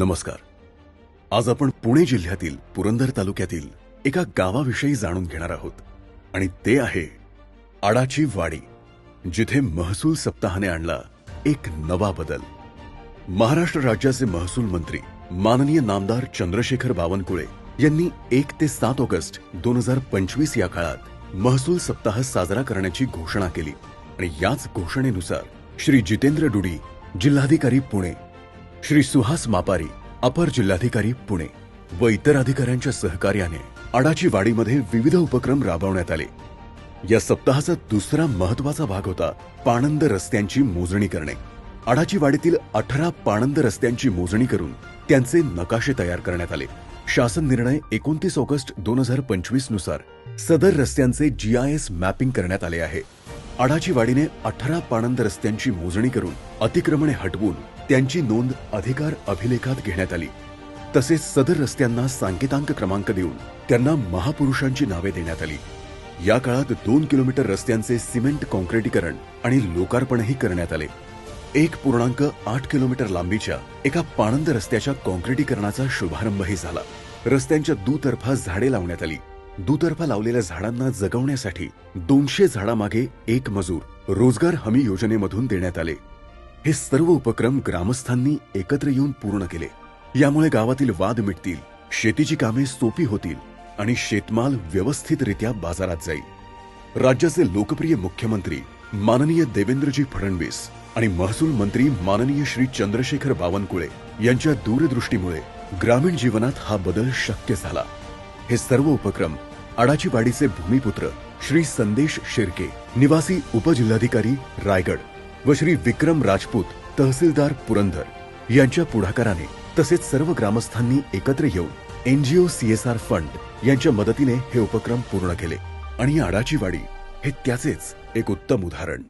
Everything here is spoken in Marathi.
नमस्कार. आज आपण पुणे जिल्ह्यातील पुरंदर तालुक्यातील एका गावाविषयी जाणून घेणार आहोत. आणि ते आहे आडाची वाडी जिथे महसूल सप्ताहाने आणला एक नवा बदल. महाराष्ट्र राज्याचे महसूल मंत्री माननीय नामदार चंद्रशेखर बावनकुळे यांनी एक ते सात ऑगस्ट दोन हजार पंचवीस या काळात महसूल सप्ताह साजरा करण्याची घोषणा केली. आणि याच घोषणेनुसार श्री जितेंद्र डुडी जिल्हाधिकारी पुणे श्री सुहास मापारी अपर जिल्हाधिकारी पुणे व इतर अधिकाऱ्यांच्या सहकार्याने अडाची वाडीमध्ये विविध उपक्रम राबवण्यात आले. या सप्ताहाचा दुसरा महत्त्वाचा भाग होता पाणंद रस्त्यांची मोजणी करणे. अडाची वाडीतील अठरा पाणंद रस्त्यांची मोजणी करून त्यांचे नकाशे तयार करण्यात आले. शासन निर्णय एकोणतीस ऑगस्ट दोन हजार पंचवीसनुसार सदर रस्त्यांचे जीआयएस मॅपिंग करण्यात आले आहे. आडाची वाडीने अठरा पाणंद रस्त्यांची मोजणी करून अतिक्रमणे हटवून त्यांची नोंद अधिकार अभिलेखात घेण्यात आली. तसेच सदर रस्त्यांना सांकेतांक क्रमांक देऊन त्यांना महापुरुषांची नावे देण्यात आली. या काळात दोन किलोमीटर रस्त्यांचे सिमेंट कॉन्क्रिटीकरण आणि लोकार्पणही करण्यात आले. एक पूर्णांक आठ किलोमीटर लांबीच्या एका पाणंद रस्त्याच्या कॉन्क्रिटीकरणाचा शुभारंभही झाला. रस्त्यांच्या दुतर्फा झाडे लावण्यात आली. दुतर्फा लावलेल्या झाडांना जगवण्यासाठी दोनशे झाडामागे एक मजूर रोजगार हमी योजनेमधून देण्यात आले. हे सर्व उपक्रम ग्रामस्थांनी एकत्र येऊन पूर्ण केले. यामुळे गावातील वाद मिटतील शेतीची कामे सोपी होतील आणि शेतमाल व्यवस्थितरित्या बाजारात जाईल. राज्याचे लोकप्रिय मुख्यमंत्री माननीय देवेंद्रजी फडणवीस आणि महसूल मंत्री माननीय श्री चंद्रशेखर बावनकुळे यांच्या दूरदृष्टीमुळे ग्रामीण जीवनात हा बदल शक्य झाला. हे सर्व उपक्रम अडाचीवाडीचे भूमिपुत्र श्री संदेश शिर्के निवासी उपजिल्हाधिकारी रायगड व श्री विक्रम राजपूत तहसीलदार पुरंदर यांच्या पुढाकाराने तसेच सर्व ग्रामस्थांनी एकत्र येऊन एनजीओ सीएसआर फंड यांच्या मदतीने हे उपक्रम पूर्ण केले. आणि अडाचीवाडी हे त्याचेच एक उत्तम उदाहरण.